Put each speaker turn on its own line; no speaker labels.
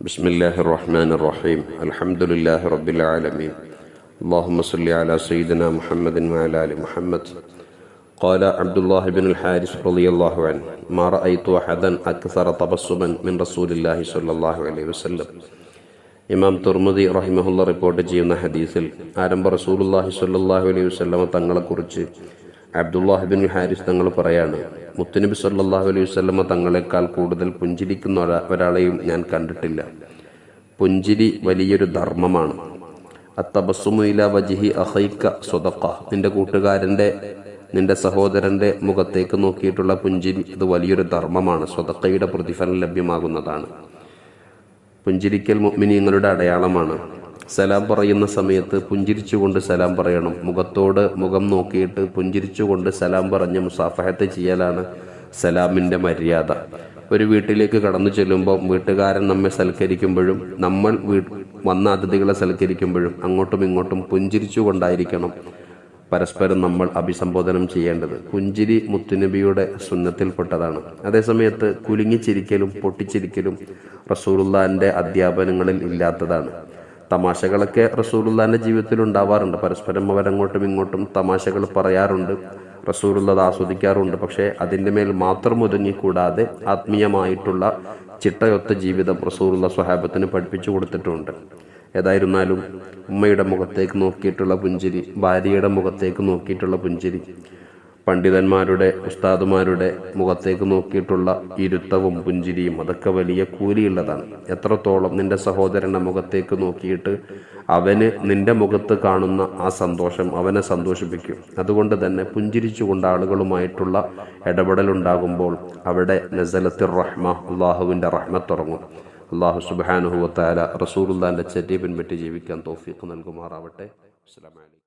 بسم الله الرحمن الرحيم الحمد لله رب العالمين اللهم صل على سيدنا محمد وعلى ال محمد قال عبد الله بن الحارث رضي الله عنه ما رأيت أحدا أكثر تبسما من رسول الله صلى الله عليه وسلم ഇമാം തുർമുദി റഹിമഹുല്ല റിപ്പോർട്ട് ചെയ്യുന്ന ഹദീസിൽ ആരംഭ റസൂലുല്ലാഹി സ്വല്ലല്ലാഹു അലൈഹി വസല്ലമ തങ്ങളെക്കുറിച്ച് അബ്ദുല്ലാഹിബിൻ ഹാരിസ് തങ്ങൾ പറയാണ് മുത്തുനബി സല്ലാഹു അലൈഹി വസല്ലമ തങ്ങളെക്കാൾ കൂടുതൽ പുഞ്ചിരിക്കുന്ന ഒരാളെയും ഞാൻ കണ്ടിട്ടില്ല. പുഞ്ചിരി വലിയൊരു ധർമ്മമാണ്. അത്തബസുമില വജിഹി അഹൈക്ക സ്വതക്ക നിന്റെ കൂട്ടുകാരന്റെ നിന്റെ സഹോദരന്റെ മുഖത്തേക്ക് നോക്കിയിട്ടുള്ള പുഞ്ചിരി അത് വലിയൊരു ധർമ്മമാണ്. സ്വതക്കയുടെ പ്രതിഫലം ലഭ്യമാകുന്നതാണ്. പുഞ്ചിരിക്കൽ മുഅ്മിനീങ്ങളുടെ അടയാളമാണ്. സലാം പറയുന്ന സമയത്ത് പുഞ്ചിരിച്ചുകൊണ്ട് സലാം പറയണം. മുഖത്തോട് മുഖം നോക്കിയിട്ട് പുഞ്ചിരിച്ചുകൊണ്ട് സലാം പറഞ്ഞ് മുസാഫഹത്ത് ചെയ്യലാണ് സലാമിന്റെ മര്യാദ. ഒരു വീട്ടിലേക്ക് കടന്നു ചെല്ലുമ്പോൾ വീട്ടുകാരൻ നമ്മെ സൽക്കരിക്കുമ്പോഴും നമ്മൾ വന്ന അതിഥികളെ സൽക്കരിക്കുമ്പോഴും അങ്ങോട്ടും ഇങ്ങോട്ടും പുഞ്ചിരിച്ചുകൊണ്ടായിരിക്കണം പരസ്പരം നമ്മൾ അഭിസംബോധനം ചെയ്യേണ്ടത്. പുഞ്ചിരി മുത്തുനബിയുടെ സുന്നത്തിൽപ്പെട്ടതാണ്. അതേസമയത്ത് കുലുങ്ങിച്ചിരിക്കലും പൊട്ടിച്ചിരിക്കലും റസൂലുള്ളാന്റെ അധ്യാപനങ്ങളിൽ ഇല്ലാത്തതാണ്. തമാശകളൊക്കെ റസൂലുള്ളാന്റെ ജീവിതത്തിൽ ഉണ്ടാവാറുണ്ട് പരസ്പരം അവരങ്ങോട്ടും ഇങ്ങോട്ടും തമാശകൾ പറയാറുണ്ട് റസൂലുള്ളത് ആസ്വദിക്കാറുണ്ട്. പക്ഷേ അതിന്റെ മേൽ മാത്രം ഒതുങ്ങിക്കൂടാതെ ആത്മീയമായിട്ടുള്ള ചിട്ടയൊത്ത ജീവിതം റസൂലുള്ള സ്വഹാബത്തിന് പഠിപ്പിച്ചു കൊടുത്തിട്ടുണ്ട്. ഏതായിരുന്നാലും ഉമ്മയുടെ മുഖത്തേക്ക് നോക്കിയിട്ടുള്ള പുഞ്ചിരി ഭാര്യയുടെ മുഖത്തേക്ക് നോക്കിയിട്ടുള്ള പുഞ്ചിരി പണ്ഡിതന്മാരുടെ ഉസ്താദുമാരുടെ മുഖത്തേക്ക് നോക്കിയിട്ടുള്ള ഇരുത്തവും പുഞ്ചിരിയും അതൊക്കെ വലിയ കൂലിയുള്ളതാണ്. എത്രത്തോളം നിന്റെ സഹോദരന്റെ മുഖത്തേക്ക് നോക്കിയിട്ട് അവന് നിന്റെ മുഖത്ത് കാണുന്ന ആ സന്തോഷം അവനെ സന്തോഷിപ്പിക്കും. അതുകൊണ്ട് തന്നെ പുഞ്ചിരിച്ചുകൊണ്ട് ആളുകളുമായിട്ടുള്ള ഇടപെടലുണ്ടാകുമ്പോൾ അവിടെ നസലത്തിർ റഹ്മ അള്ളാഹുവിന്റെ റഹ്മത്തുറങ്ങും അള്ളാഹു സുബാനുഹുവത്താല ഉള്ളാന്റെ ചെറ്റി പിൻപറ്റി ജീവിക്കാൻ തോഫീക്ക് നൽകുമാറാവട്ടെ.